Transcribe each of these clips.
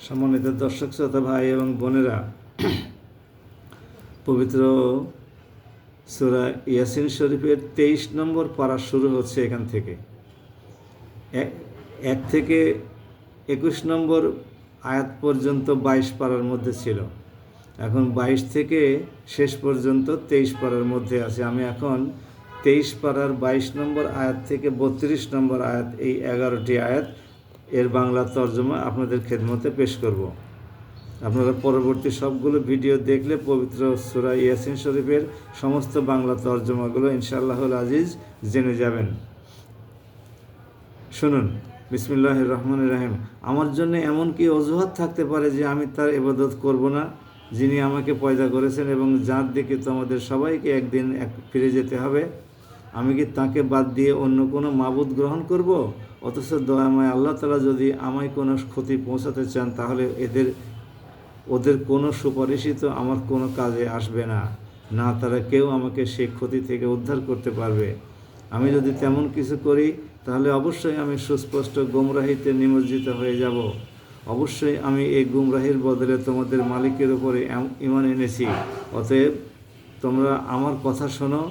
সম্মানিত দর্শক, শ্রোতা ভাই এবং বোনেরা, পবিত্র সুরা ইয়াসিন শরীফের তেইশ নম্বর পারা শুরু হচ্ছে এখান থেকে। এক- থেকে একুশ নম্বর আয়াত পর্যন্ত বাইশ পাড়ার মধ্যে ছিল। এখন বাইশ থেকে শেষ পর্যন্ত তেইশ পারার মধ্যে আছে। আমি এখন তেইশ পাড়ার বাইশ নম্বর আয়াত থেকে বত্রিশ নম্বর আয়াত, এই এগারোটি আয়াত এর বাংলা তর্জমা আপনাদের খেদমতে পেশ করব। আপনারা পরবর্তী সবগুলো ভিডিও দেখলে পবিত্র সুরা ইয়াসিন শরীফের সমস্ত বাংলা তর্জমাগুলো ইনশাআল্লাহুল আজিজ জেনে যাবেন। শুনুন বিসমিল্লাহ রহমান রাহিম। আমার জন্য এমন কি অজুহাত থাকতে পারে যে আমি তার এবাদত করব না? যিনি আমাকে পয়দা করেছেন এবং যার দিকে তোমাদের সবাইকে একদিন এক ফিরে যেতে হবে। আমি কি তাকে বাদ দিয়ে অন্য কোনো মাবুদ গ্রহণ করব? অথচ দয়াময় আল্লাহ তালা যদি আমায় কোনো ক্ষতি পৌঁছাতে চান, তাহলে এদের, ওদের কোনো সুপারিশই তো আমার কোনো কাজে আসবে না। না, তারা কেউ আমাকে সেই ক্ষতি থেকে উদ্ধার করতে পারবে। আমি যদি তেমন কিছু করি, তাহলে অবশ্যই আমি সুস্পষ্ট গুমরাহিতে নিমজ্জিত হয়ে যাব। অবশ্যই আমি এই গুমরাহির বদলে তোমাদের মালিকের উপরে ঈমান এনেছি। অতএব তোমরা আমার কথা শোনো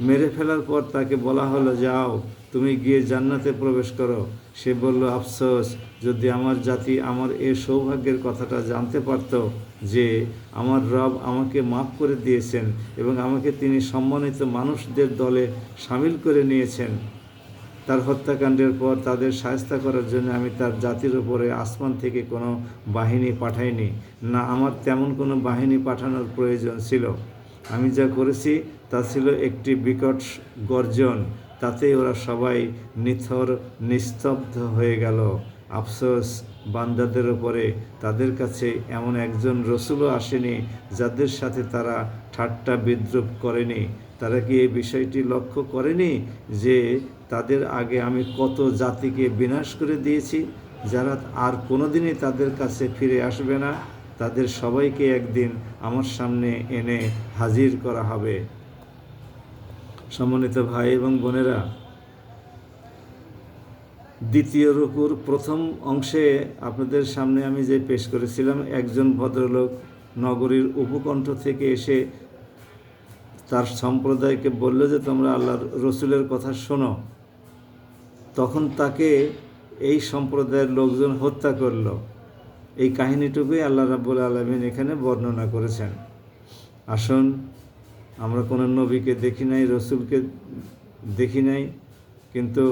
মেরে ফেলার পর তাকে বলা হলো, যাও, তুমি গিয়ে জান্নাতে প্রবেশ করো। সে বলল, আফসোস, যদি আমার জাতি আমার এ সৌভাগ্যের কথাটা জানতে পারত যে আমার রব আমাকে মাফ করে দিয়েছেন এবং আমাকে তিনি সম্মানিত মানুষদের দলে সামিল করে নিয়েছেন। তার হত্যাকাণ্ডের পর তাদের সায়স্তা করার জন্য আমি তার জাতির উপরে আসমান থেকে কোনো বাহিনী পাঠাইনি। না, আমার তেমন কোনো বাহিনী পাঠানোর প্রয়োজন ছিল। আমি যা করেছি তা ছিল একটি বিকট গর্জন। তাতেই ওরা সবাই নিথর, নিস্তব্ধ হয়ে গেল। আফসোস, বান্দাদের উপরে। তাদের কাছে এমন একজন রসুলও আসেনি, যাদের সাথে তারা ঠাট্টা বিদ্রুপ করেনি। তারা কি এই বিষয়টি লক্ষ্য করেনি যে তাদের আগে আমি কত জাতিকে বিনাশ করে দিয়েছি, যারা আর কোনোদিনই তাদের কাছে ফিরে আসবে না? তাদের সবাইকে একদিন আমার সামনে এনে হাজির করা হবে। সম্মানিত ভাই এবং বোনেরা, দ্বিতীয় রুকুর প্রথম অংশে আপনাদের সামনে আমি যে পেশ করেছিলাম, একজন ভদ্রলোক নগরীর উপকণ্ঠ থেকে এসে তার সম্প্রদায়কে বলল যে, তোমরা আল্লাহর রসুলের কথা শোনো। তখন তাকে এই সম্প্রদায়ের লোকজন হত্যা করল। এই কাহিনীটুকুই আল্লাহ রাব্বুল আলমিন এখানে বর্ণনা করেছেন। আসুন, আমরা কোনো নবীকে দেখি নাই, রসুলকে দেখি নাই, কিন্তু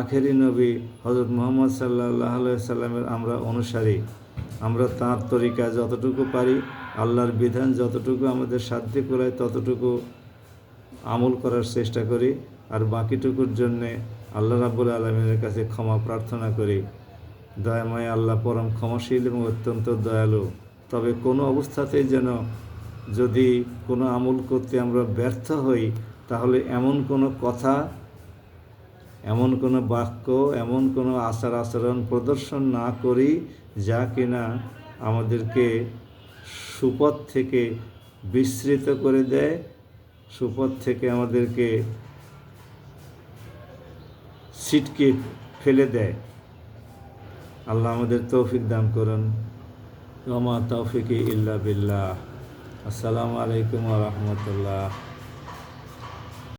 আখেরি নবী হজরত মোহাম্মদ সাল্লাহ সাল্লামের আমরা অনুসারী। আমরা তাঁর তরিকা যতটুকু পারি, আল্লাহর বিধান যতটুকু আমাদের সাধ্যে করায় ততটুকু আমল করার চেষ্টা করি, আর বাকিটুকুর জন্যে আল্লাহ রাব্বুল আলমিনের কাছে ক্ষমা প্রার্থনা করি। দয়াময় আল্লাহ পরম ক্ষমাশীল এবং অত্যন্ত দয়ালু। তবে কোনো অবস্থাতেই যেন যদি কোনো আমল করতে আমরা ব্যর্থ হই, তাহলে এমন কোনো কথা, এমন কোনো বাক্য, এমন কোনো আচার আচরণ প্রদর্শন না করি যা কিনা আমাদেরকে সুপথ থেকে বিস্মৃত করে দেয়, সুপথ থেকে আমাদেরকে ছিটকে ফেলে দেয়। আল্লাহ আমাদের তৌফিক দান করুন। রমা তৌফিক ইল্লা বিল্লাহ। আসসালামু আলাইকুম রহমতুল্লাহ।